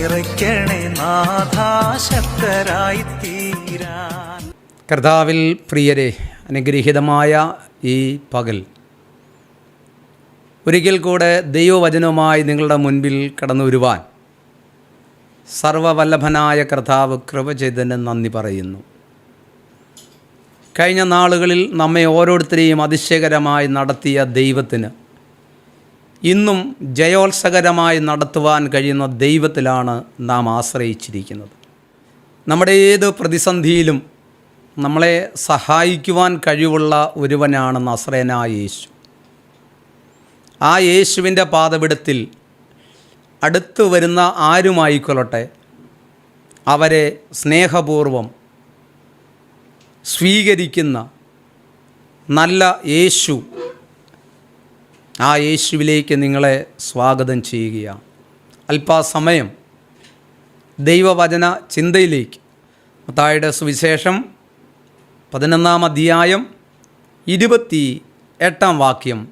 നിറയ്ക്കണേ നാഥാശക്തരായി തീരാൻ കർത്താവിൽ പ്രിയരെ അനുഗ്രഹീതമായ ഈ പകൽ. ഒരിക്കൽ കൂടെ ദൈവവചനവുമായി നിങ്ങളുടെ മുൻപിൽ കടന്നു വരുവാൻ സർവവല്ലഭനായ കർത്താവ് കൃപ ചെയ്തതിന് നന്ദി പറയുന്നു. കഴിഞ്ഞ നാളുകളിൽ നമ്മെ ഓരോരുത്തരെയും അതിശയകരമായി നടത്തിയ ദൈവത്തിന് ഇന്നും ജയോത്സകരമായി നടത്തുവാൻ കഴിയുന്ന ദൈവത്തിലാണ് നാം ആശ്രയിച്ചിരിക്കുന്നത്. നമ്മുടെ ഏത് പ്രതിസന്ധിയിലും നമ്മളെ സഹായിക്കുവാൻ കഴിവുള്ള ഒരുവനാണ് നസ്രേനായ യേശു. ആ യേശുവിന്റെ പാതപിടത്തിൽ അടുത്തു വരുന്ന ആരുമായിക്കൊള്ളട്ടെ അവരെ സ്നേഹപൂർവം സ്വീകരിക്കുന്ന നല്ല യേശു ആ യേശുവിലേക്ക് നിങ്ങളെ സ്വാഗതം ചെയ്യുകയാണ്. അല്പസമയം ദൈവവചന ചിന്തയിലേക്ക്. മത്തായുടെ സുവിശേഷം പതിനൊന്നാം അധ്യായം ഇരുപത്തി എട്ടാം വാക്യം.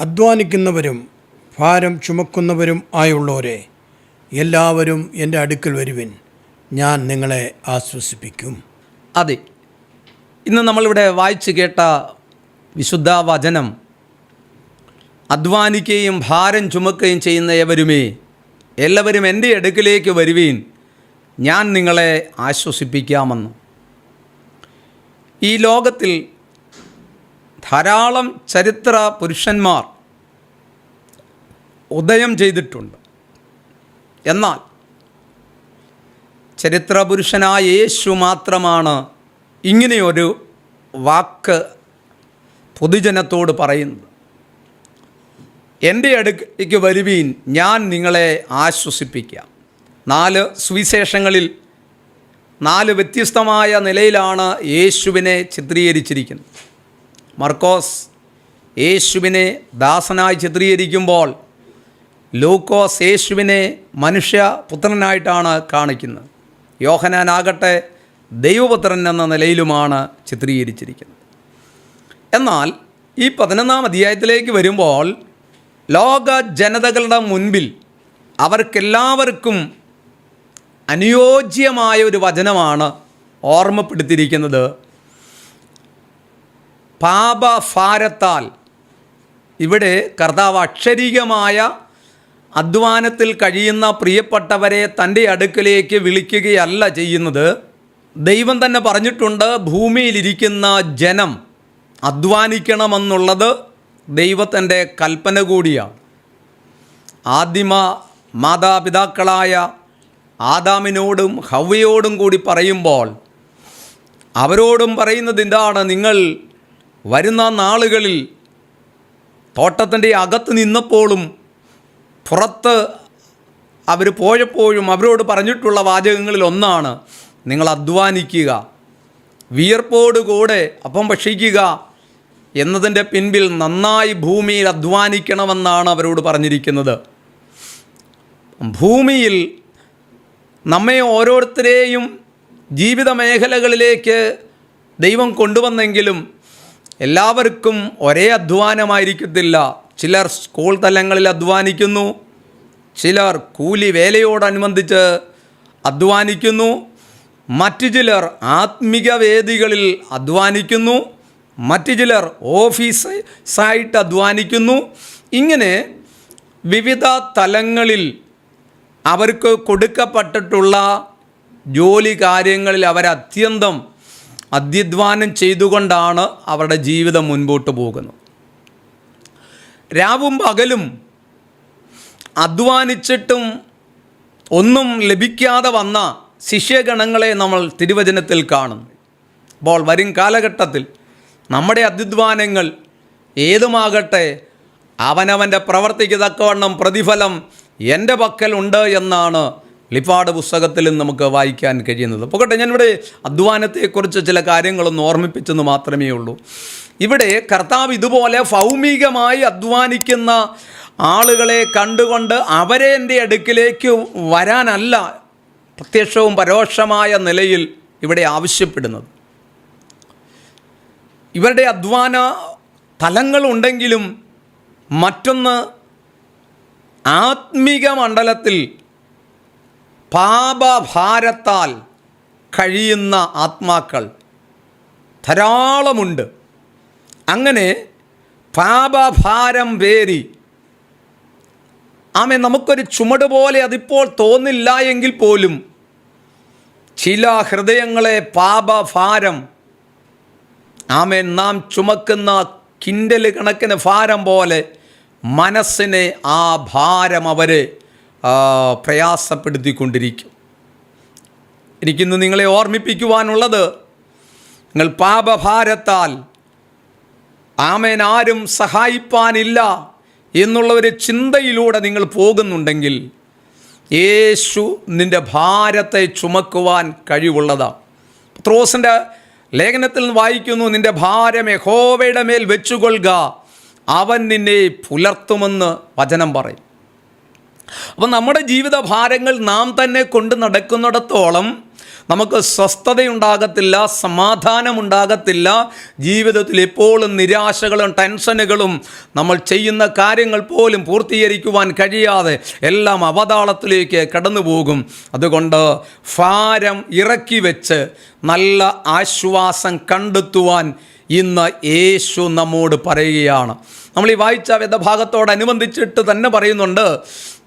അധ്വാനിക്കുന്നവരും ഭാരം ചുമക്കുന്നവരും ആയുള്ളവരെ എല്ലാവരും എന്റെ അടുക്കൽ വരുവിൻ. ഞാൻ നിങ്ങളെ ആശ്വസിപ്പിക്കും. അതെ. ഇന്ന് നമ്മളിവിടെ വായിച്ചു കേട്ട വിശുദ്ധ വചനം അധ്വാനിക്കുകയും ഭാരം ചുമക്കുകയും ചെയ്യുന്ന ഏവരുമേ എല്ലാവരും എന്റെ അടുക്കിലേക്ക് വരുവീൻ. ഞാൻ നിങ്ങളെ ആശ്വസിപ്പിക്കാമെന്ന്. ഈ ലോകത്തിൽ ധാരാളം ചരിത്ര പുരുഷന്മാർ ഉദയം ചെയ്തിട്ടുണ്ട്. എന്നാൽ ചരിത്രപുരുഷനായ യേശു മാത്രമാണ് ഇങ്ങനെയൊരു വാക്ക് പൊതുജനത്തോട് പറയുന്നത്. എന്റെ അടുത്തേക്ക് വരുവീൻ ഞാൻ നിങ്ങളെ ആശ്വസിപ്പിക്കാം. നാല് സുവിശേഷങ്ങളിൽ നാല് വ്യത്യസ്തമായ നിലയിലാണ് യേശുവിനെ ചിത്രീകരിച്ചിരിക്കുന്നത്. മർക്കോസ് യേശുവിനെ ദാസനായി ചിത്രീകരിക്കുമ്പോൾ ലൂക്കോസ് യേശുവിനെ മനുഷ്യപുത്രനായിട്ടാണ് കാണിക്കുന്നത്. യോഹനാനാകട്ടെ ദൈവപുത്രൻ എന്ന നിലയിലുമാണ് ചിത്രീകരിച്ചിരിക്കുന്നത്. എന്നാൽ ഈ പതിനൊന്നാം അധ്യായത്തിലേക്ക് വരുമ്പോൾ ലോക ജനതകളുടെ മുൻപിൽ അവർക്കെല്ലാവർക്കും അനുയോജ്യമായ ഒരു വചനമാണ് ഓർമ്മപ്പെടുത്തിയിരിക്കുന്നത്. പാപഭാരത്താൽ ഇവിടെ കർത്താവ് അക്ഷരീകമായ അധ്വാനത്തിൽ കഴിയുന്ന പ്രിയപ്പെട്ടവരെ തന്റെ അടുക്കലേക്ക് വിളിക്കുകയല്ല ചെയ്യുന്നത്. ദൈവം തന്നെ പറഞ്ഞിട്ടുണ്ട് ഭൂമിയിലിരിക്കുന്ന ജനം അധ്വാനിക്കണമെന്നുള്ളത് ദൈവത്തിന്റെ കൽപ്പന കൂടിയാണ് ആദിമ മാതാപിതാക്കളായ ആദാമിനോടും ഹവയോടും കൂടി പറയുമ്പോൾ അവരോടും പറയുന്നത് എന്താണ്? നിങ്ങൾ വരുന്ന നാളുകളിൽ തോട്ടത്തിന്റെ അകത്ത് നിന്നപ്പോഴും പുറത്ത് അവർ പോയപ്പോഴും അവരോട് പറഞ്ഞിട്ടുള്ള വാചകങ്ങളിൽ ഒന്നാണ് നിങ്ങൾ അധ്വാനിക്കുക വിയർപ്പോടുകൂടെ അപ്പം ഭക്ഷിക്കുക എന്നതിന്റെ പിൻപിൽ നന്നായി ഭൂമിയിൽ അധ്വാനിക്കണമെന്നാണ് അവരോട് പറഞ്ഞിരിക്കുന്നത്. ഭൂമിയിൽ നമ്മെ ഓരോരുത്തരെയും ജീവിത മേഖലകളിലേക്ക് ദൈവം കൊണ്ടുവന്നെങ്കിലും എല്ലാവർക്കും ഒരേ അധ്വാനമായിരിക്കത്തില്ല. ചിലർ സ്കൂൾ തലങ്ങളിൽ അധ്വാനിക്കുന്നു ചിലർ കൂലി വേലയോടനുബന്ധിച്ച് അധ്വാനിക്കുന്നു മറ്റു ചിലർ ആത്മിക വേദികളിൽ അധ്വാനിക്കുന്നു. മറ്റു ചിലർ ഓഫീസ് സായിട്ട് അധ്വാനിക്കുന്നു. ഇങ്ങനെ വിവിധ തലങ്ങളിൽ അവർക്ക് കൊടുക്കപ്പെട്ടിട്ടുള്ള ജോലി കാര്യങ്ങളിൽ അവരത്യന്തം അധ്യധ്വാനം ചെയ്തുകൊണ്ടാണ് അവരുടെ ജീവിതം മുൻപോട്ട് പോകുന്നത്. രാവും പകലും അധ്വാനിച്ചിട്ടും ഒന്നും ലഭിക്കാതെ വന്ന ശിഷ്യഗണങ്ങളെ നമ്മൾ തിരുവചനത്തിൽ കാണുന്നു. അപ്പോൾ വരും കാലഘട്ടത്തിൽ നമ്മുടെ അധ്വാനങ്ങൾ ഏതുമാകട്ടെ അവനവന്റെ പ്രവർത്തിക്ക് തക്കവണ്ണം പ്രതിഫലം എന്റെ പക്കലുണ്ട് എന്നാണ് ലിപ്പാട് പുസ്തകത്തിൽ നമുക്ക് വായിക്കാൻ കഴിയുന്നത്. പോകട്ടെ ഞാനിവിടെ അധ്വാനത്തെക്കുറിച്ച് ചില കാര്യങ്ങളൊന്ന് ഓർമ്മിപ്പിച്ചെന്ന് മാത്രമേ ഉള്ളൂ. ഇവിടെ കർത്താവ് ഇതുപോലെ ഭൗമികമായി അധ്വാനിക്കുന്ന ആളുകളെ കണ്ടുകൊണ്ട് അവരെ എന്റെ അടുക്കിലേക്ക് വരാനല്ല പ്രത്യക്ഷവും പരോക്ഷമായ നിലയിൽ ഇവിടെ ആവശ്യപ്പെടുന്നത്. ഇവരുടെ അധ്വാന തലങ്ങളുണ്ടെങ്കിലും മറ്റൊന്ന് ആത്മീക മണ്ഡലത്തിൽ പാപഭാരത്താൽ കഴിയുന്ന ആത്മാക്കൾ ധാരാളമുണ്ട്. അങ്ങനെ പാപഭാരം പേരി ആമെ നമുക്കൊരു ചുമട് പോലെ അതിപ്പോൾ തോന്നില്ല എങ്കിൽ പോലും ചില ഹൃദയങ്ങളെ പാപഭാരം ആമേൻ. നാം ചുമക്കുന്ന കിൻഡൽ കണക്കിന് ഭാരം പോലെ മനസ്സിനെ ആ ഭാരം അവരെ ആ, പ്രയാസപ്പെടുത്തിക്കൊണ്ടിരിക്കും. എനിക്കിന്ന് നിങ്ങളെ ഓർമ്മിപ്പിക്കുവാനുള്ളത് നിങ്ങൾ പാപഭാരത്താൽ ആമേൻ ആരും സഹായിപ്പാനില്ല എന്നുള്ള ഒരു ചിന്തയിലൂടെ നിങ്ങൾ പോകുന്നുണ്ടെങ്കിൽ യേശു നിന്റെ ഭാരത്തെ ചുമക്കുവാൻ കഴിവുള്ളതാണ് പത്രോസിന്റെ ലേഖനത്തിൽ നിന്ന് വായിക്കുന്നു നിന്റെ ഭാരം യഹോവയുടെ മേൽ വെച്ചുകൊള്ളുക അവൻ നിന്നെ പുലർത്തുമെന്ന് വചനം പറയും. അപ്പം നമ്മുടെ ജീവിത ഭാരങ്ങൾ നാം തന്നെ കൊണ്ട് നടക്കുന്നിടത്തോളം നമുക്ക് സ്വസ്ഥതയുണ്ടാകത്തില്ല സമാധാനമുണ്ടാകത്തില്ല ജീവിതത്തിൽ എപ്പോഴും നിരാശകളും ടെൻഷനുകളും നമ്മൾ ചെയ്യുന്ന കാര്യങ്ങൾ പോലും പൂർത്തീകരിക്കുവാൻ കഴിയാതെ എല്ലാം അവതാളത്തിലേക്ക് കടന്നു പോകും അതുകൊണ്ട് ഭാരം ഇറക്കി വെച്ച് നല്ല ആശ്വാസം കണ്ടെത്തുവാൻ ഇന്ന് യേശു നമ്മോട് പറയുകയാണ്. നമ്മൾ ഈ വായിച്ച വേദഭാഗത്തോടനുബന്ധിച്ചിട്ട് തന്നെ പറയുന്നുണ്ട്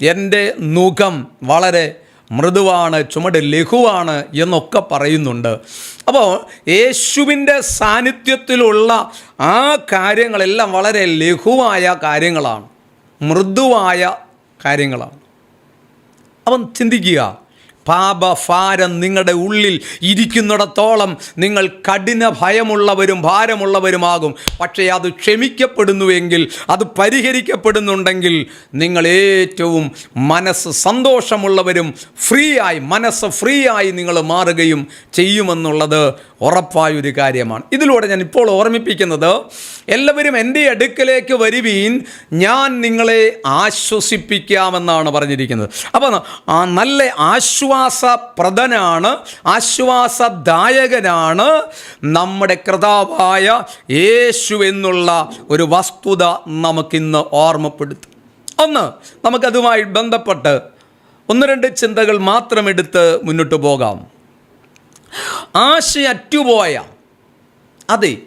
എന്റെ മുഖം വളരെ മൃദുവാണ് ചുമട് ലഘുവാണ് എന്നൊക്കെ പറയുന്നുണ്ട്. അപ്പോൾ യേശുവിന്റെ സാന്നിധ്യത്തിലുള്ള ആ കാര്യങ്ങളെല്ലാം വളരെ ലഘുവായ കാര്യങ്ങളാണ്. മൃദുവായ കാര്യങ്ങളാണ്. അവൻ ചിന്തിക്കുക പാപഭാരം നിങ്ങളുടെ ഉള്ളിൽ ഇരിക്കുന്നിടത്തോളം നിങ്ങൾ കഠിന ഭയമുള്ളവരും ഭാരമുള്ളവരുമാകും. പക്ഷേ അത് ക്ഷമിക്കപ്പെടുന്നുവെങ്കിൽ അത് പരിഹരിക്കപ്പെടുന്നുണ്ടെങ്കിൽ നിങ്ങൾ ഏറ്റവും മനസ്സ് സന്തോഷമുള്ളവരും ഫ്രീ ആയി മനസ്സ് ഫ്രീ ആയി നിങ്ങൾ മാറുകയും ചെയ്യുമെന്നുള്ളത് ഉറപ്പായൊരു കാര്യമാണ്. ഇതിലൂടെ ഞാൻ ഇപ്പോൾ ഓർമ്മിപ്പിക്കുന്നത് എല്ലാവരും എന്റെ അടുക്കലേക്ക് വരുവീൻ ഞാൻ നിങ്ങളെ ആശ്വസിപ്പിക്കാമെന്നാണ് പറഞ്ഞിരിക്കുന്നത്. അപ്പോൾ നല്ല നല്ല ആശ്വാസപ്രദനാണ് ആശ്വാസദായകനാണ് നമ്മുടെ കൃതാവായ യേശു എന്നുള്ള ഒരു വസ്തുത നമുക്കിന്ന് ഓർമ്മപ്പെടുത്തും. ഒന്ന് നമുക്കതുമായി ബന്ധപ്പെട്ട് ഒന്ന് രണ്ട് ചിന്തകൾ മാത്രം എടുത്ത് മുന്നോട്ട് പോകാം. ആശയറ്റുപോയ അതെ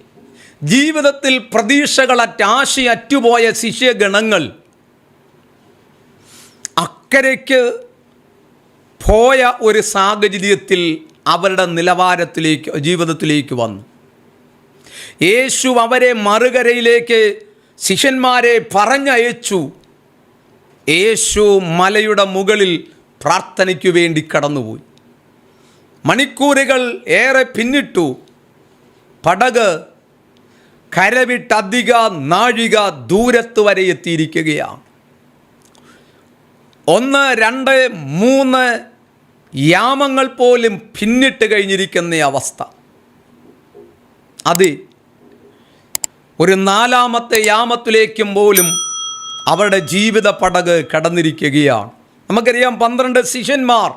ജീവിതത്തിൽ പ്രതീക്ഷകളറ്റ ആശയറ്റുപോയ ശിഷ്യഗണങ്ങൾ അക്കരയ്ക്ക് പോയ ഒരു സാഹചര്യത്തിൽ അവരുടെ നിലവാരത്തിലേക്ക് ജീവിതത്തിലേക്ക് വന്നു. യേശു അവരെ മറുകരയിലേക്ക് ശിഷ്യന്മാരെ പറഞ്ഞയച്ചു. യേശു മലയുടെ മുകളിൽ പ്രാർത്ഥനയ്ക്കു വേണ്ടി കടന്നുപോയി. മണിക്കൂറുകൾ ഏറെ പിന്നിട്ടു. പടക് കരവിട്ടധിക നാഴിക ദൂരത്ത് വരെ എത്തിയിരിക്കുകയാണ്. ഒന്ന് രണ്ട് മൂന്ന് യാമങ്ങൾ പോലും പിന്നിട്ട് കഴിഞ്ഞിരിക്കുന്ന അവസ്ഥ. അത് ഒരു നാലാമത്തെ യാമത്തിലേക്കും പോലും അവരുടെ ജീവിത പടക് കടന്നിരിക്കുകയാണ്. നമുക്കറിയാം പന്ത്രണ്ട് ശിഷ്യന്മാർ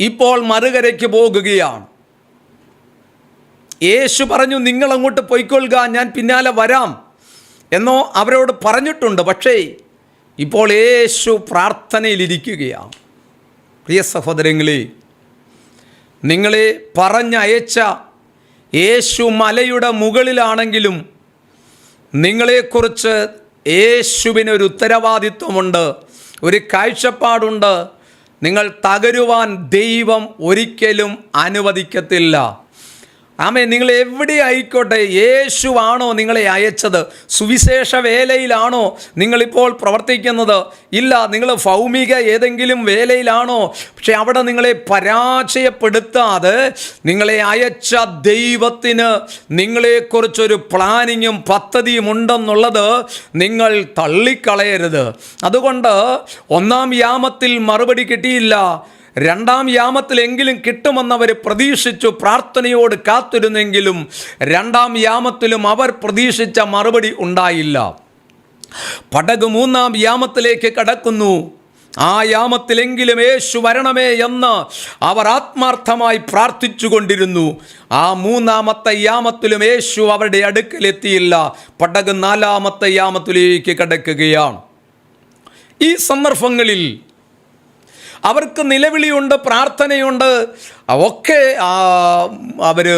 ഇപ്പോൾ മറുകരയ്ക്ക് പോകുകയാണ്. യേശു പറഞ്ഞു നിങ്ങളങ്ങോട്ട് പൊയ്ക്കൊള്ളുക ഞാൻ പിന്നാലെ വരാം. എന്നോ അവരോട് പറഞ്ഞിട്ടുണ്ട്. പക്ഷേ ഇപ്പോൾ യേശു പ്രാർത്ഥനയിലിരിക്കുകയാണ്. പ്രിയ സഹോദരങ്ങളെ നിങ്ങളെ പറഞ്ഞയച്ച യേശു മലയുടെ മുകളിലാണെങ്കിലും നിങ്ങളെക്കുറിച്ച് യേശുവിനൊരു ഉത്തരവാദിത്വമുണ്ട് ഒരു കാഴ്ചപ്പാടുണ്ട്. നിങ്ങൾ തകരുവാൻ ദൈവം ഒരിക്കലും അനുവദിക്കത്തില്ല. ആമേ നിങ്ങൾ എവിടെ ആയിക്കോട്ടെ യേശുവാണോ നിങ്ങളെ അയച്ചത്? സുവിശേഷ വേലയിലാണോ നിങ്ങളിപ്പോൾ പ്രവർത്തിക്കുന്നത്? ഇല്ല നിങ്ങൾ ഭൗമിക ഏതെങ്കിലും വേലയിലാണോ? പക്ഷെ അവിടെ നിങ്ങളെ പരാജയപ്പെടുത്താതെ നിങ്ങളെ അയച്ച ദൈവത്തിന് നിങ്ങളെക്കുറിച്ചൊരു പ്ലാനിങ്ങും പദ്ധതിയും ഉണ്ടെന്നുള്ളത് നിങ്ങൾ തള്ളിക്കളയരുത്. അതുകൊണ്ട് ഒന്നാം യാമത്തിൽ മറുപടി കിട്ടിയില്ല. രണ്ടാം യാമത്തിലെങ്കിലും കിട്ടുമെന്നവർ പ്രതീക്ഷിച്ചു പ്രാർത്ഥനയോട് കാത്തിരുന്നെങ്കിലും രണ്ടാം യാമത്തിലും അവർ പ്രതീക്ഷിച്ച മറുപടി ഉണ്ടായില്ല. പടക് മൂന്നാം യാമത്തിലേക്ക് കടക്കുന്നു. ആ യാമത്തിലെങ്കിലും യേശു വരണമേ എന്ന് അവർ ആത്മാർത്ഥമായി പ്രാർത്ഥിച്ചു കൊണ്ടിരുന്നു ആ മൂന്നാമത്തെ യാമത്തിലും യേശു അവരുടെ അടുക്കലെത്തിയില്ല. പടക് നാലാമത്തെ യാമത്തിലേക്ക് കടക്കുകയാണ്. ഈ സന്ദർഭങ്ങളിൽ അവർക്ക് നിലവിളിയുണ്ട് പ്രാർത്ഥനയുണ്ട്. ഒക്കെ അവർ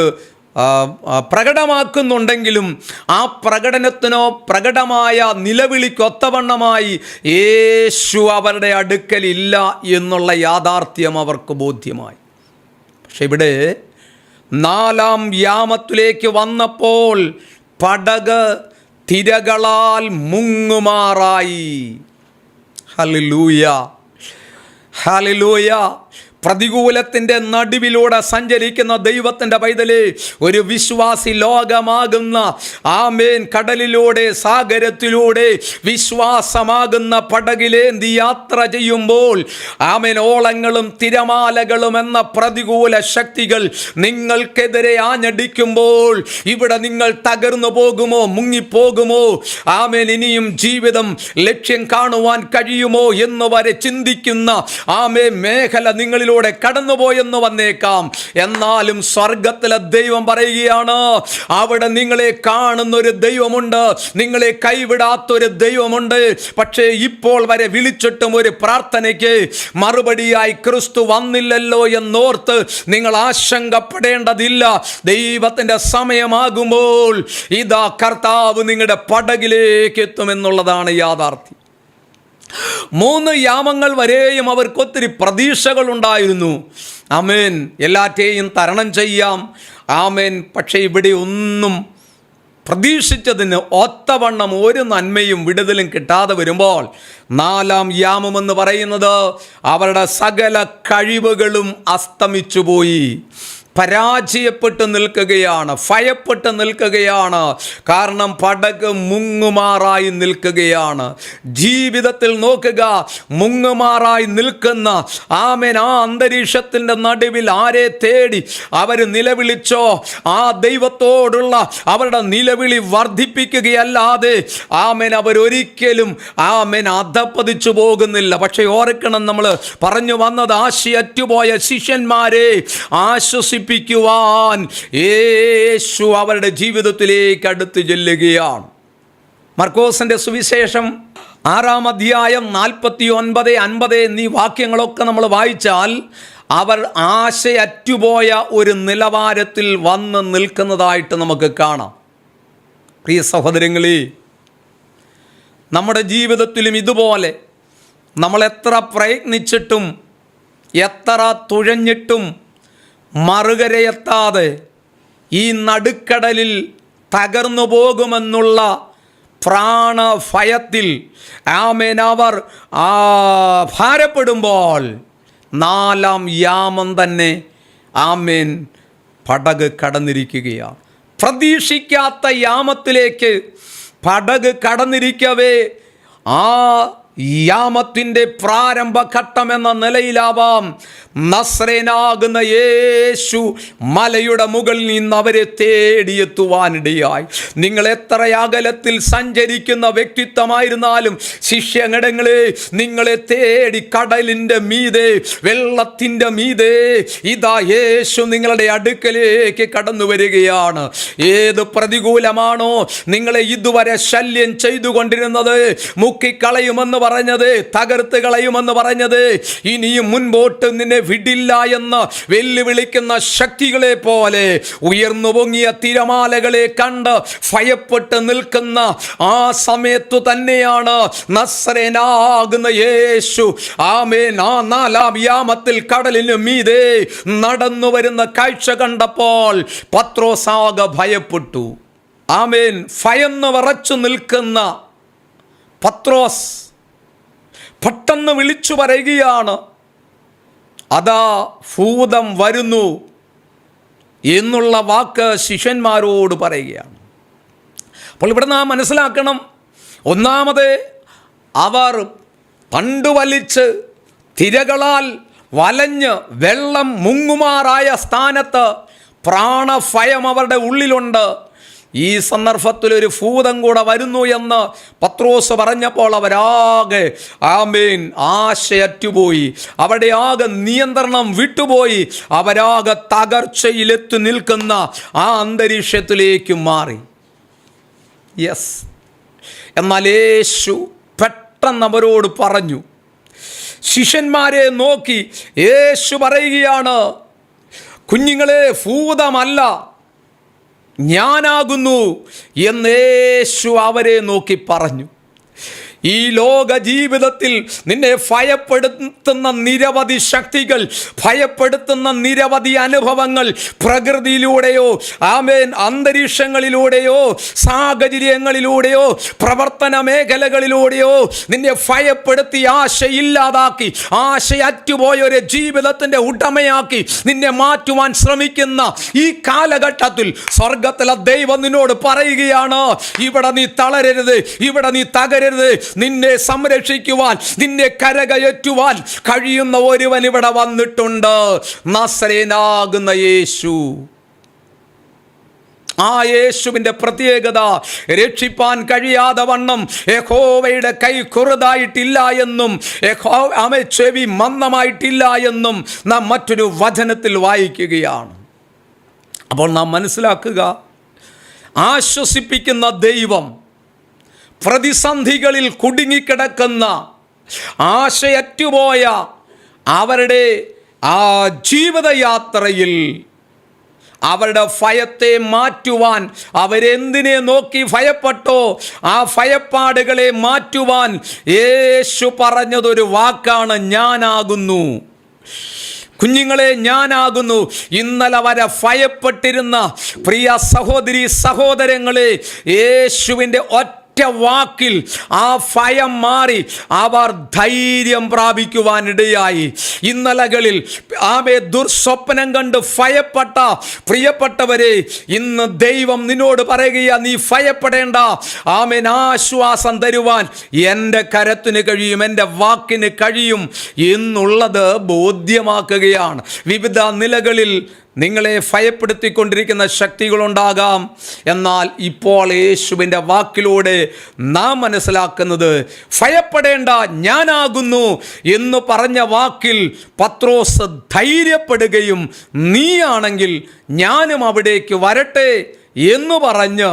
പ്രകടമാക്കുന്നുണ്ടെങ്കിലും ആ പ്രകടനത്തിനോ പ്രകടമായ നിലവിളിക്കൊത്തവണ്ണമായി യേശു അവരുടെ അടുക്കലില്ല എന്നുള്ള യാഥാർത്ഥ്യം അവർക്ക് ബോധ്യമായി. പക്ഷെ ഇവിടെ നാലാം യാമത്തിലേക്ക് വന്നപ്പോൾ പടക് തിരകളാൽ മുങ്ങുമാറായി. ഹലിലൂയ ഹലിലൂയ പ്രതികൂലത്തിന്റെ നടുവിലൂടെ സഞ്ചരിക്കുന്ന ദൈവത്തിന്റെ പൈതലെ ഒരു വിശ്വാസി ലോകമാകുന്ന ആമേൻ കടലിലൂടെ സാഗരത്തിലൂടെ വിശ്വാസമാകുന്ന പടകിലേന്തി യാത്ര ചെയ്യുമ്പോൾ ആമേൻ ഓളങ്ങളും തിരമാലകളും എന്ന പ്രതികൂല ശക്തികൾ നിങ്ങൾക്കെതിരെ ആഞ്ഞടിക്കുമ്പോൾ ഇവിടെ നിങ്ങൾ തകർന്നു പോകുമോ മുങ്ങിപ്പോകുമോ? ആമേൻ ഇനിയും ജീവിതം ലക്ഷ്യം കാണുവാൻ കഴിയുമോ എന്ന് വരെ ചിന്തിക്കുന്ന ആമേ മേഖല നിങ്ങളിലൂടെ കടന്നുപോയെന്ന് വന്നേക്കാം. എന്നാലും സ്വർഗത്തിലെ ദൈവം പറയുകയാണ് അവിടെ നിങ്ങളെ കാണുന്ന ഒരു ദൈവമുണ്ട് നിങ്ങളെ കൈവിടാത്തൊരു ദൈവമുണ്ട്. പക്ഷേ ഇപ്പോൾ വരെ വിളിച്ചിട്ടും ഒരു പ്രാർത്ഥനയ്ക്ക് മറുപടിയായി ക്രിസ്തു വന്നില്ലല്ലോ എന്നോർത്ത് നിങ്ങൾ ആശങ്കപ്പെടേണ്ടതില്ല. ദൈവത്തിന്റെ സമയമാകുമ്പോൾ ഇതാ കർത്താവ് നിങ്ങളുടെ പടകിലേക്ക് എത്തുമെന്നുള്ളതാണ് യാഥാർത്ഥ്യം. മൂന്ന് യാമങ്ങൾ വരെയും അവർക്ക് ഒത്തിരി പ്രതീക്ഷകൾ ഉണ്ടായിരുന്നു. ആമേൻ. എല്ലാറ്റെയും തരണം ചെയ്യാം. ആമേൻ. പക്ഷേ ഇവിടെ ഒന്നും പ്രതീക്ഷിച്ചതിന് ഒത്തവണ്ണം ഒരു നന്മയും വിടുതലും കിട്ടാതെ വരുമ്പോൾ നാലാം യാമമെന്ന് പറയുന്നത് അവരുടെ സകല കഴിവുകളും അസ്തമിച്ചു പോയി പരാജയപ്പെട്ട് നിൽക്കുകയാണ് ഭയപ്പെട്ട് നിൽക്കുകയാണ്. കാരണം പടക് മുങ്ങുമാറായി നിൽക്കുകയാണ്. ജീവിതത്തിൽ നോക്കുക മുങ്ങുമാറായി നിൽക്കുന്ന ആമേൻ ആ അന്തരീക്ഷത്തിന്റെ നടുവിൽ ആരെ തേടി അവർ നിലവിളിച്ചോ? ആ ദൈവത്തോടുള്ള അവരുടെ നിലവിളി വർദ്ധിപ്പിക്കുകയല്ലാതെ ആമേൻ അവരൊരിക്കലും ആമേൻ അധപ്പതിച്ചു പോകുന്നില്ല. പക്ഷേ ഓർക്കണം നമ്മൾ പറഞ്ഞു വന്നത് ആശി അറ്റുപോയ ശിഷ്യന്മാരെ ആശ്വസിപ്പിക്കുവാൻ യേശു അവരുടെ ജീവിതത്തിലേക്ക് അടുത്ത് ചെല്ലുകയാണ്. മർക്കോസിന്റെ സുവിശേഷം ആറാം അധ്യായം നാൽപ്പത്തി ഒൻപത് അൻപത് എന്നീ വാക്യങ്ങളൊക്കെ നമ്മൾ വായിച്ചാൽ അവർ ആശയറ്റുപോയ ഒരു നിലവാരത്തിൽ വന്ന് നിൽക്കുന്നതായിട്ട് നമുക്ക് കാണാം. പ്രിയ സഹോദരങ്ങളെ നമ്മുടെ ജീവിതത്തിലും ഇതുപോലെ നമ്മൾ എത്ര പ്രയത്നിച്ചിട്ടും എത്ര തുഴഞ്ഞിട്ടും മറുകരയെത്താതെ ഈ നടുക്കടലിൽ തകർന്നു പോകുമെന്നുള്ള പ്രാണഭയത്തിൽ ആമേൻ. അവർ ആ ഭാരപ്പെടുമ്പോൾ നാലാം യാമം തന്നെ ആമേൻ പടക് കടന്നിരിക്കുകയാണ്. പ്രതീക്ഷിക്കാത്ത യാമത്തിലേക്ക് പടക് കടന്നിരിക്കവേ ആ യാമത്തിന്റെ പ്രാരംഭഘട്ടം എന്ന നിലയിലാവാം. നസ്രേനാകുന്ന യേശു മലയുടെ മുകളിൽ നിന്ന് അവരെ തേടിയെത്തുവാനിടയായി. നിങ്ങൾ എത്ര അകലത്തിൽ സഞ്ചരിക്കുന്ന വ്യക്തിത്വമായിരുന്നാലും ശിഷ്യങ്ങടങ്ങളെ നിങ്ങളെ തേടി കടലിന്റെ മീതെ വെള്ളത്തിന്റെ മീതെ ഇതാ യേശു നിങ്ങളുടെ അടുക്കലേക്ക് കടന്നു വരികയാണ്. ഏത് പ്രതികൂലമാണോ നിങ്ങളെ ഇതുവരെ ശല്യം ചെയ്തുകൊണ്ടിരുന്നത്? മുക്കിക്കളയുമെന്ന് പറഞ്ഞത് തകർത്ത് കളയുമെന്ന് പറഞ്ഞത്. ഇനിയും മുൻപോട്ട് നിന്നെ വിടില്ല എന്ന് വെല്ലുവിളിക്കുന്ന ശക്തികളെ പോലെ ഉയർന്നു പൊങ്ങിയ തിരമാലകളെ കണ്ട് ഭയപ്പെട്ട് നിൽക്കുന്ന ആ സമയത്തു തന്നെയാണ് നസ്രനാകുന്ന യേശു. ആമേൻ. ആ നാലാം യാമത്തിൽ കടലിന് മീതെ നടന്നു വരുന്ന കാഴ്ച കണ്ടപ്പോൾ പത്രോസാക ഭയപ്പെട്ടു. ആമേൻ. ഭയന്ന് വറച്ചു നിൽക്കുന്ന പത്രോസ് പെട്ടെന്ന് വിളിച്ചു പറയുകയാണ്. അതാ ഭൂതം വരുന്നു എന്നുള്ള വാക്ക് ശിഷ്യന്മാരോട് പറയുകയാണ്. അപ്പോൾ ഇവിടെ നാം മനസ്സിലാക്കണം. ഒന്നാമത് അവർ പണ്ടു വലിച്ച് തിരകളാൽ വലഞ്ഞ് വെള്ളം മുങ്ങുമാറായ സ്ഥാനത്ത് പ്രാണഭയം അവരുടെ ഉള്ളിലുണ്ട്. ഈ സന്ദർഭത്തിൽ ഒരു ഭൂതം കൂടെ വരുന്നു എന്ന് പത്രോസ് പറഞ്ഞപ്പോൾ അവരാകെ ആമേൻ ആശയറ്റുപോയി അവിടെ ആകെ നിയന്ത്രണം വിട്ടുപോയി. അവരാകെ തകർച്ചയിലെത്തി നിൽക്കുന്ന ആ അന്തരീക്ഷത്തിലേക്ക് മാറി. യെസ് എന്നാൽ യേശു പെട്ടെന്ന് അവരോട് പറഞ്ഞു ശിഷ്യന്മാരെ നോക്കി യേശു പറയുകയാണ് കുഞ്ഞുങ്ങളെ ഭൂതമല്ല ഞാനാകുന്നു എന്നേശു അവരെ നോക്കി പറഞ്ഞു. ഈ ലോക ജീവിതത്തിൽ നിന്നെ ഭയപ്പെടുത്തുന്ന നിരവധി ശക്തികൾ ഭയപ്പെടുത്തുന്ന നിരവധി അനുഭവങ്ങൾ പ്രകൃതിയിലൂടെയോ ആമേൻ അന്തരീക്ഷങ്ങളിലൂടെയോ സാഹചര്യങ്ങളിലൂടെയോ പ്രവർത്തന മേഖലകളിലൂടെയോ നിന്നെ ഭയപ്പെടുത്തി ആശയില്ലാതാക്കി ആശയറ്റുപോയ ഒരു ജീവിതത്തിന്റെ ഉടമയാക്കി നിന്നെ മാറ്റുവാൻ ശ്രമിക്കുന്ന ഈ കാലഘട്ടത്തിൽ സ്വർഗത്തിലെ ദൈവം നിന്നോട് പറയുകയാണ് ഇവിടെ നീ തളരരുത് ഇവിടെ നീ തകരരുത് നിന്നെ സംരക്ഷിക്കുവാൻ നിന്നെ കരകയറ്റുവാൻ കഴിയുന്ന ഒരുവൻ ഇവിടെ വന്നിട്ടുണ്ട്. നസ്രേനാകുന്ന യേശു. ആ യേശുവിന്റെ പ്രത്യേകത രക്ഷിപ്പാൻ കഴിയാതെ വണ്ണം യഹോവയുടെ കൈ കുറുതായിട്ടില്ല എന്നും യഹോ അമ ചെവി മന്ദമായിട്ടില്ല എന്നും നാം മറ്റൊരു വചനത്തിൽ വായിക്കുകയാണ്. അപ്പോൾ നാം മനസ്സിലാക്കുക ആശ്വസിപ്പിക്കുന്ന ദൈവം പ്രതിസന്ധികളിൽ കുടുങ്ങിക്കിടക്കുന്ന ആശയറ്റുപോയ അവരുടെ ആ ജീവിതയാത്രയിൽ അവരുടെ ഭയത്തെ മാറ്റുവാൻ അവരെന്തിനെ നോക്കി ഭയപ്പെട്ടോ ആ ഭയപ്പാടുകളെ മാറ്റുവാൻ യേശു പറഞ്ഞതൊരു വാക്കാണ് ഞാനാകുന്നു. കുഞ്ഞുങ്ങളെ ഞാനാകുന്നു. ഇന്നലെ വരെ ഭയപ്പെട്ടിരുന്ന പ്രിയ സഹോദരി സഹോദരങ്ങളെ യേശുവിന്റെ ഒറ്റ വാക്കിൽ ആ ഭയം മാറി അവർ ധൈര്യം പ്രാപിക്കുവാനിടയായി. ഇന്നലകളിൽ ആമേ ദുർസ്വപ്നം കണ്ട് ഭയപ്പെട്ട പ്രിയപ്പെട്ടവരെ ഇന്ന് ദൈവം നിന്നോട് പറയുകയാ നീ ഭയപ്പെടേണ്ട. ആമേൻ ആശ്വാസം തരുവാൻ എന്റെ കരത്തിന് കഴിയും എന്റെ വാക്കിന് കഴിയും എന്നുള്ളത് ബോധ്യമാക്കുകയാണ്. വിവിധ നിലകളിൽ നിങ്ങളെ ഭയപ്പെടുത്തിക്കൊണ്ടിരിക്കുന്ന ശക്തികളുണ്ടാകാം. എന്നാൽ ഇപ്പോൾ യേശുവിന്റെ വാക്കിലൂടെ നാം മനസ്സിലാക്കുന്നത് ഭയപ്പെടേണ്ട ഞാനാകുന്നു എന്ന് പറഞ്ഞ വാക്കിൽ പത്രോസ് ധൈര്യപ്പെടുകയും നീയാണെങ്കിൽ ഞാനും അവിടേക്ക് വരട്ടെ എന്ന് പറഞ്ഞ്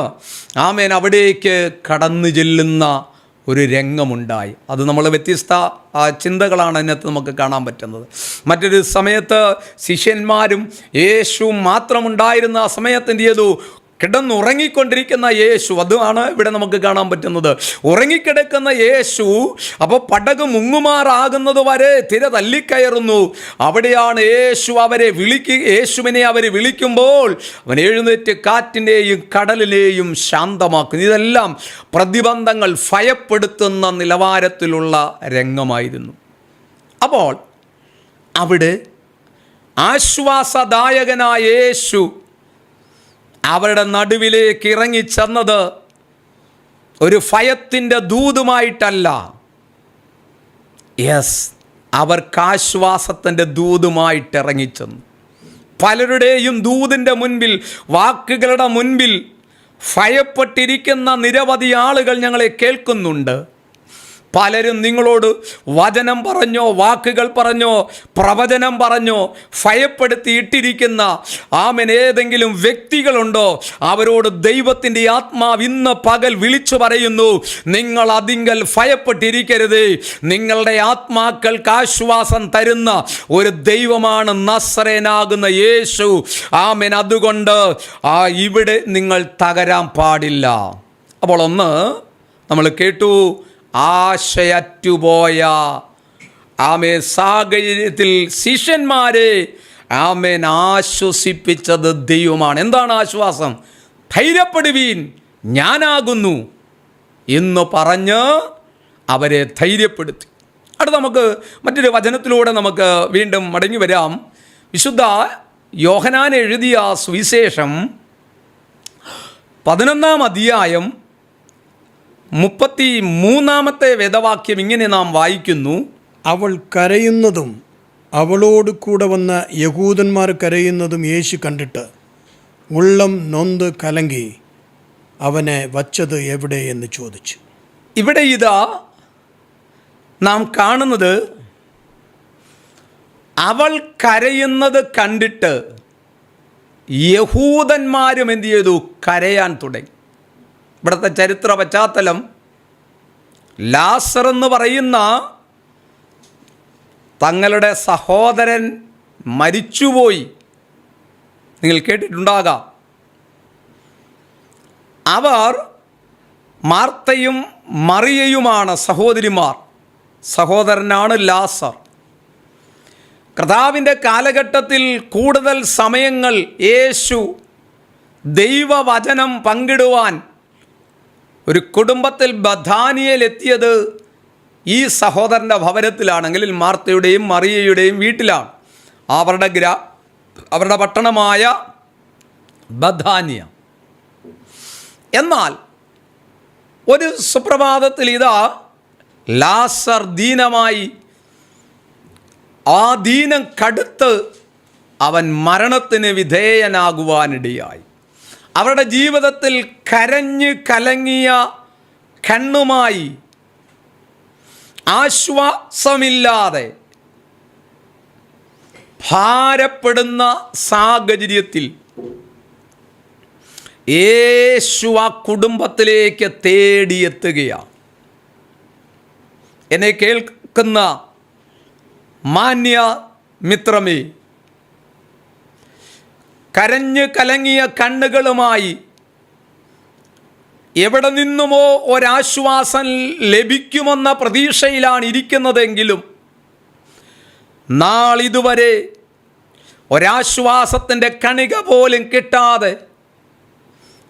ആമേൻ അവിടേക്ക് കടന്നു ചെല്ലുന്ന ഒരു രംഗമുണ്ടായി. അത് നമ്മൾ വ്യത്യസ്ത ചിന്തകളാണ് അതിനകത്ത് നമുക്ക് കാണാൻ പറ്റുന്നത്. മറ്റൊരു സമയത്ത് ശിഷ്യന്മാരും യേശു മാത്രമുണ്ടായിരുന്ന ആ സമയത്ത് എന്ത് ചെയ്തു? കിടന്നുറങ്ങിക്കൊണ്ടിരിക്കുന്ന യേശു അതുമാണ് ഇവിടെ നമുക്ക് കാണാൻ പറ്റുന്നത്. ഉറങ്ങിക്കിടക്കുന്ന യേശു അപ്പോൾ പടക് മുങ്ങുമാറാകുന്നത് വരെ തിര തല്ലിക്കയറുന്നു. അവിടെയാണ് യേശു അവരെ വിളിക്കുക യേശുവിനെ അവർ വിളിക്കുമ്പോൾ അവൻ എഴുന്നേറ്റ് കാറ്റിനെയും കടലിനെയും ശാന്തമാക്കുന്നു. ഇതെല്ലാം പ്രതിബന്ധങ്ങൾ ഭയപ്പെടുത്തുന്ന നിലവാരത്തിലുള്ള രംഗമായിരുന്നു. അപ്പോൾ അവിടെ ആശ്വാസദായകനായ യേശു അവരുടെ നടുവിലേക്ക് ഇറങ്ങിച്ചെന്നത് ഒരു ഭയത്തിന്റെ ദൂതുമായിട്ടല്ല. യെസ് അവർക്ക് ആശ്വാസത്തിന്റെ ദൂതുമായിട്ട് ഇറങ്ങിച്ചെന്നു പലരുടെയും ദൂതിന്റെ മുൻപിൽ വാക്കുകളുടെ മുൻപിൽ ഭയപ്പെട്ടിരിക്കുന്ന നിരവധി ആളുകൾ ഞങ്ങളെ കേൾക്കുന്നുണ്ട്. പലരും നിങ്ങളോട് വചനം പറഞ്ഞോ വാക്കുകൾ പറഞ്ഞോ പ്രവചനം പറഞ്ഞോ ഭയപ്പെടുത്തിയിട്ടിരിക്കുന്ന ആമേൻ ഏതെങ്കിലും വ്യക്തികളുണ്ടോ? അവരോട് ദൈവത്തിന്റെ ആത്മാവ് ഇന്ന് പകൽ വിളിച്ചു പറയുന്നു നിങ്ങൾ അതിങ്കൽ ഭയപ്പെട്ടിരിക്കരുത്. നിങ്ങളുടെ ആത്മാക്കൾക്ക് ആശ്വാസം തരുന്ന ഒരു ദൈവമാണ് നസ്രേനാകുന്ന യേശു. ആമേൻ. അതുകൊണ്ട് ആ ഇവിടെ നിങ്ങൾ തകരാൻ പാടില്ല. അപ്പോൾ ഒന്ന് നമ്മൾ കേട്ടു ആശയറ്റുപോയ. ആമേ സാഹചര്യത്തിൽ ശിഷ്യന്മാരെ ആമേൻ ആശ്വസിപ്പിച്ചത് ദൈവമാണ്. എന്താണ് ആശ്വാസം? ധൈര്യപ്പെടുവീൻ. ഞാനാകുന്നു എന്ന് പറഞ്ഞ് അവരെ ധൈര്യപ്പെടുത്തി. അടുത്ത നമുക്ക് മറ്റൊരു വചനത്തിലൂടെ നമുക്ക് വീണ്ടും മടങ്ങി വരാം. വിശുദ്ധ യോഹനാൻ എഴുതിയ സുവിശേഷം പതിനൊന്നാം അധ്യായം മുപ്പത്തി മൂന്നാമത്തെ വേദവാക്യം ഇങ്ങനെ നാം വായിക്കുന്നു. അവൾ കരയുന്നതും അവളോട് കൂടെ വന്ന യഹൂദന്മാർ കരയുന്നതും യേശു കണ്ടിട്ട് ഉള്ളം നൊന്ത് കലങ്കി അവനെ വച്ചത് എവിടെ എന്ന് ചോദിച്ചു. ഇവിടെ ഇതാ നാം കാണുന്നത് അവൾ കരയുന്നത് കണ്ടിട്ട് യഹൂദന്മാരും എന്തു ചെയ്തു? കരയാൻ തുടങ്ങി. ഇവിടുത്തെ ചരിത്ര പശ്ചാത്തലം ലാസർ എന്ന് പറയുന്ന തങ്ങളുടെ സഹോദരൻ മരിച്ചുപോയി. നിങ്ങൾ കേട്ടിട്ടുണ്ടാകാം. അവർ മാർത്തയും മറിയയുമാണ് സഹോദരിമാർ. സഹോദരനാണ് ലാസർ. കർത്താവിന്റെ കാലഘട്ടത്തിൽ കൂടുതൽ സമയങ്ങൾ യേശു ദൈവവചനം പങ്കിടുവാൻ ഒരു കുടുംബത്തിൽ ബഥാനിയയിൽ എത്തിയത് ഈ സഹോദരന്റെ ഭവനത്തിലാണെങ്കിൽ മാർത്തയുടെയും മറിയയുടെയും വീട്ടിലാണ്. അവരുടെ ഗ്ര അവരുടെ പട്ടണമായ ബഥാനിയ എന്നാൽ ഒരു സുപ്രഭാതത്തിൽ ഇതാ ലാസർ ദീനമായി ആ ദീനം കടുത്ത് അവൻ മരണത്തിന് വിധേയനാകുവാനിടയായി. അവരുടെ ജീവിതത്തിൽ കരഞ്ഞ് കലങ്ങിയ കണ്ണുമായി ആശ്വാസമില്ലാതെ ഭാരപ്പെടുന്ന സാഹചര്യത്തിൽ യേശു ആ കുടുംബത്തിലേക്ക് തേടിയെത്തുകയാണ്. എന്നെ കേൾക്കുന്ന മാന്യ മിത്രമേ കരഞ്ഞ് കലങ്ങിയ കണ്ണുകളുമായി എവിടെ നിന്നുമോ ഒരാശ്വാസം ലഭിക്കുമെന്ന പ്രതീക്ഷയിലാണ് ഇരിക്കുന്നതെങ്കിലും നാളിതുവരെ ഒരാശ്വാസത്തിന്റെ കണിക പോലും കിട്ടാതെ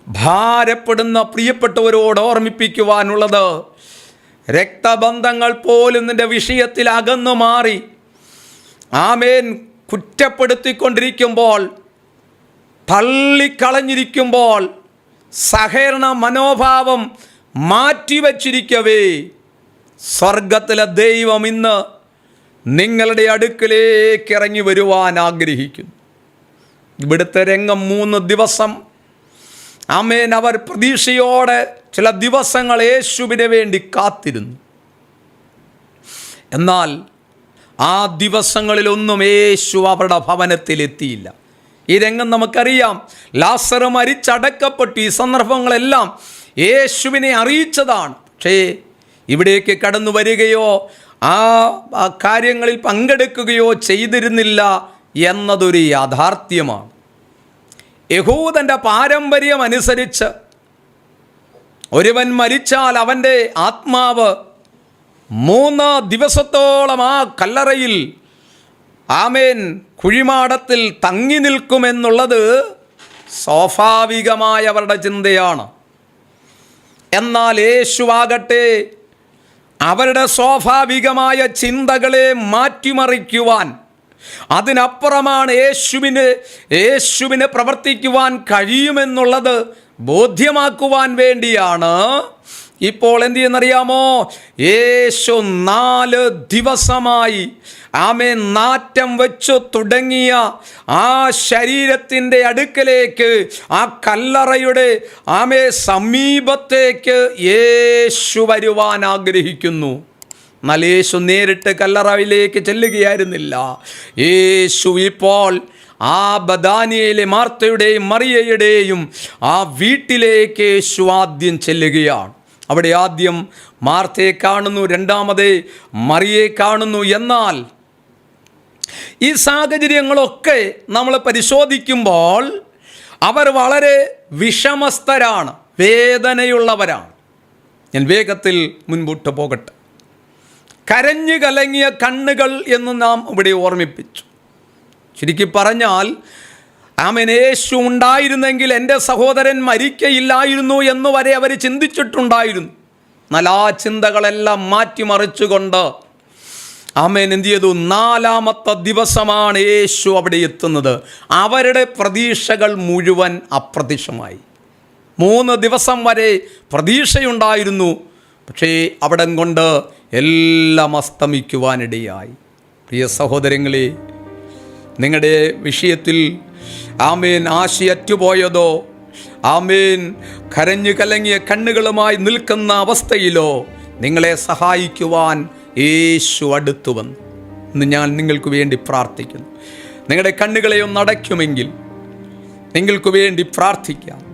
ഭാരപ്പെടുന്ന പ്രിയപ്പെട്ടവരോട് ഓർമ്മിപ്പിക്കുവാനുള്ളത് രക്തബന്ധങ്ങൾ പോലും നിന്റെ വിഷയത്തിൽ അകന്നു മാറി ആമേൻ കുറ്റപ്പെടുത്തിക്കൊണ്ടിരിക്കുമ്പോൾ തള്ളിക്കളഞ്ഞിരിക്കുമ്പോൾ സഹകരണ മനോഭാവം മാറ്റിവച്ചിരിക്കവേ. സ്വർഗത്തിലെ ദൈവം ഇന്ന് നിങ്ങളുടെ അടുക്കിലേക്ക് ഇറങ്ങി വരുവാൻ ആഗ്രഹിക്കുന്നു. ഇവിടുത്തെ രംഗം മൂന്ന് ദിവസം. അമേൻ അവർ പ്രതീക്ഷയോടെ ചില ദിവസങ്ങൾ യേശുവിന് വേണ്ടി കാത്തിരുന്നു. എന്നാൽ ആ ദിവസങ്ങളിലൊന്നും യേശു അവരുടെ ഭവനത്തിലെത്തിയില്ല. ഈ രംഗം നമുക്കറിയാം. ലാസർ മരിച്ചടക്കപ്പെട്ടു. ഈ സന്ദർഭങ്ങളെല്ലാം യേശുവിനെ അറിയിച്ചതാണ്. പക്ഷേ ഇവിടേക്ക് കടന്നു വരികയോ ആ കാര്യങ്ങളിൽ പങ്കെടുക്കുകയോ ചെയ്തിരുന്നില്ല എന്നതൊരു യാഥാർത്ഥ്യമാണ്. യഹൂദന്റെ പാരമ്പര്യം അനുസരിച്ച് ഒരുവൻ മരിച്ചാൽ അവന്റെ ആത്മാവ് മൂന്ന് ദിവസത്തോളം ആ കല്ലറയിൽ ആമേൻ. കുഴിമാടത്തിൽ തങ്ങി നിൽക്കുമെന്നുള്ളത് സ്വാഭാവികമായ അവരുടെ ചിന്തയാണ്. എന്നാൽ യേശുവാകട്ടെ അവരുടെ സ്വാഭാവികമായ ചിന്തകളെ മാറ്റിമറിക്കുവാൻ അതിനപ്പുറമാണ് യേശുവിന് യേശുവിന് പ്രവർത്തിക്കുവാൻ കഴിയുമെന്നുള്ളത് ബോധ്യമാക്കുവാൻ വേണ്ടിയാണ് ഇപ്പോൾ എന്ത് ചെയ്യുന്നറിയാമോ? യേശു നാല് ദിവസമായി ആമേ നാറ്റം വെച്ചു തുടങ്ങിയ ആ ശരീരത്തിന്റെ അടുക്കലേക്ക് ആ കല്ലറയുടെ ആമേ സമീപത്തേക്ക് യേശു വരുവാൻ ആഗ്രഹിക്കുന്നു. എന്നാൽ യേശു നേരിട്ട് കല്ലറയിലേക്ക് ചെല്ലുകയായിരുന്നില്ല. യേശു ഇപ്പോൾ ആ ബദാനിയയിലെ മാർത്തയുടെയും മറിയയുടെയും ആ വീട്ടിലേക്ക് യേശു ആദ്യം ചെല്ലുകയാണ്. അവിടെ ആദ്യം മാർത്തയെ കാണുന്നു രണ്ടാമതേ മറിയെ കാണുന്നു. എന്നാൽ ഈ സാഹചര്യങ്ങളൊക്കെ നമ്മൾ പരിശോധിക്കുമ്പോൾ അവർ വളരെ വിഷമസ്ഥരാണ് വേദനയുള്ളവരാണ്. ഞാൻ വേഗത്തിൽ മുൻപോട്ട് പോകട്ടെ. കരഞ്ഞു കലങ്ങിയ കണ്ണുകൾ എന്ന് നാം ഇവിടെ ഓർമ്മിപ്പിച്ചു. ശരിക്കും പറഞ്ഞാൽ ആമൻ യേശു ഉണ്ടായിരുന്നെങ്കിൽ എന്റെ സഹോദരൻ മരിക്കയില്ലായിരുന്നു എന്ന് വരെ അവർ ചിന്തിച്ചിട്ടുണ്ടായിരുന്നു. എന്നാൽ ആ ചിന്തകളെല്ലാം മാറ്റിമറിച്ചുകൊണ്ട് ആമേൻ എന്ത് ചെയ്തു? നാലാമത്തെ ദിവസമാണ് യേശു അവിടെ എത്തുന്നത്. അവരുടെ പ്രതീക്ഷകൾ മുഴുവൻ അപ്രത്യക്ഷമായി. മൂന്ന് ദിവസം വരെ പ്രതീക്ഷയുണ്ടായിരുന്നു. പക്ഷേ അവിടം കൊണ്ട് എല്ലാം അസ്തമിക്കുവാനിടയായി. പ്രിയ സഹോദരങ്ങളെ നിങ്ങളുടെ വിഷയത്തിൽ ആമേൻ. ആശയറ്റുപോയതോ ആമീൻ. കരഞ്ഞു കലങ്ങിയ കണ്ണുകളുമായി നിൽക്കുന്ന അവസ്ഥയിലോ നിങ്ങളെ സഹായിക്കുവാൻ യേശു അടുത്തു വന്നു. ഇന്ന് ഞാൻ നിങ്ങൾക്ക് വേണ്ടി പ്രാർത്ഥിക്കുന്നു. നിങ്ങളുടെ കണ്ണുകളെ ഒന്ന് അടയ്ക്കുമെങ്കിൽ നിങ്ങൾക്ക് വേണ്ടി പ്രാർത്ഥിക്കാം.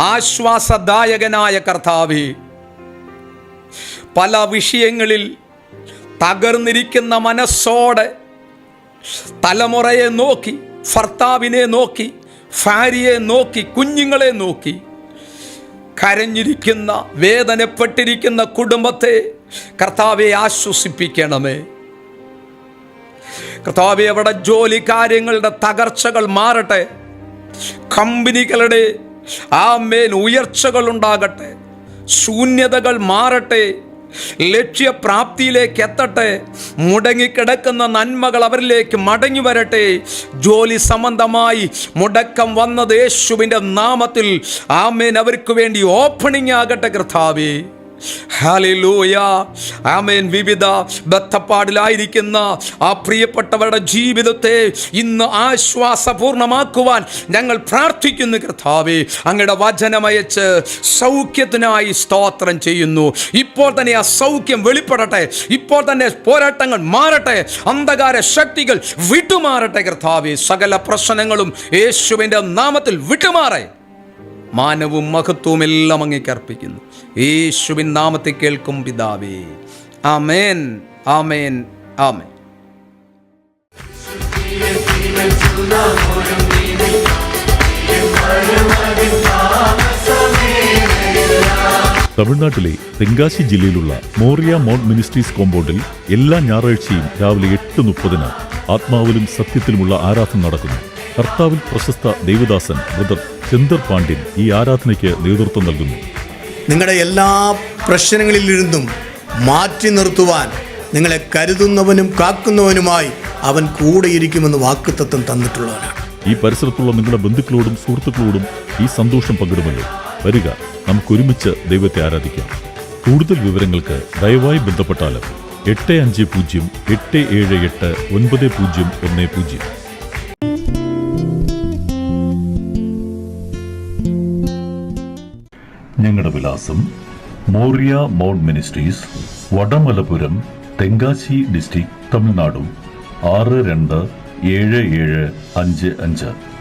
ആശ്വാസദായകനായ കർത്താവേ പല വിഷയങ്ങളിൽ തകർന്നിരിക്കുന്ന മനസ്സോടെ തലമുറയെ നോക്കി ഭർത്താവിനെ നോക്കി ഭാര്യയെ നോക്കി കുഞ്ഞുങ്ങളെ നോക്കി. കരഞ്ഞിരിക്കുന്ന വേദനപ്പെട്ടിരിക്കുന്ന കുടുംബത്തെ കർത്താവെ ആശ്വസിപ്പിക്കണമേ. കർത്താവെ അവിടെ ജോലി കാര്യങ്ങളുടെ തകർച്ചകൾ മാറട്ടെ. കമ്പനികളുടെ ആ മേൽ ഉയർച്ചകൾ ഉണ്ടാകട്ടെ. ശൂന്യതകൾ മാറട്ടെ. ലക്ഷ്യപ്രാപ്തിയിലേക്ക് എത്തട്ടെ. മുടങ്ങിക്കിടക്കുന്ന നന്മകൾ അവരിലേക്ക് മടങ്ങി വരട്ടെ. ജോലി സംബന്ധമായി മുടക്കം വന്നത് യേശുവിന്റെ നാമത്തിൽ. ആമേൻ. അവർക്ക് വേണ്ടി ഓപ്പണിംഗ് ആകട്ടെ കർത്താവേ. വിവിധ ബദ്ധപ്പാടിലായിരിക്കുന്ന ആ പ്രിയപ്പെട്ടവരുടെ ജീവിതത്തെ ഇന്ന് ആശ്വാസപൂർണമാക്കുവാൻ ഞങ്ങൾ പ്രാർത്ഥിക്കുന്നു കർത്താവെ. അങ്ങയുടെ വചനമയച്ച് സൗഖ്യത്തിനായി സ്തോത്രം ചെയ്യുന്നു. ഇപ്പോൾ തന്നെ ആ സൗഖ്യം വെളിപ്പെടട്ടെ. ഇപ്പോൾ തന്നെ പോരാട്ടങ്ങൾ മാറട്ടെ. അന്ധകാര ശക്തികൾ വിട്ടുമാറട്ടെ കർത്താവെ. സകല പ്രശ്നങ്ങളും യേശുവിന്റെ നാമത്തിൽ വിട്ടുമാറേ. മാനവും മഹത്വവും എല്ലാം അങ്ങേക്ക് അർപ്പിക്കുന്നു. യേശുവിൻ നാമത്തെ കേൾക്കും പിതാവേ. ആമേൻ ആമേൻ ആമേൻ. തമിഴ്നാട്ടിലെ തെങ്കാശി ജില്ലയിലുള്ള മോറിയ മൗണ്ട് മിനിസ്ട്രീസ് കോമ്പൗണ്ടിൽ എല്ലാ ഞായറാഴ്ചയും രാവിലെ എട്ട് മുപ്പതിന് ആത്മാവിലും സത്യത്തിലുമുള്ള ആരാധന നടക്കുന്നു. കർത്താവിൽ പ്രശസ്ത ദേവദാസൻ ബ്രദർ ചന്ദർ പാണ്ഡ്യൻ ഈ ആരാധനയ്ക്ക് നേതൃത്വം നൽകുന്നു. നിങ്ങളുടെ എല്ലാ പ്രശ്നങ്ങളിൽ നിന്നും മാറ്റി നിർത്തുവാൻ നിങ്ങളെ കരുതുന്നവനും കാക്കുന്നവനുമായി അവൻ കൂടെയിരിക്കുമെന്ന് വാക്കുത്തത്വം തന്നിട്ടുള്ളവനാണ്. ഈ പരിസരത്തുള്ള നിങ്ങളുടെ ബന്ധുക്കളോടും സുഹൃത്തുക്കളോടും ഈ സന്തോഷം പങ്കിടുമല്ലോ. വരിക നമുക്കൊരുമിച്ച് ദൈവത്തെ ആരാധിക്കാം. കൂടുതൽ വിവരങ്ങൾക്ക് ദയവായി ബന്ധപ്പെട്ടാലും എട്ട് അഞ്ച് പൂജ്യം എട്ട് ഏഴ് എട്ട് ഒൻപത് പൂജ്യം ഒന്ന് പൂജ്യം. ഞങ്ങളുടെ വിലാസം Moriah mount ministries Vadamalapuram Tenkasi district തമിഴ്നാടും. ആറ് രണ്ട് ഏഴ് ഏഴ് അഞ്ച് അഞ്ച്.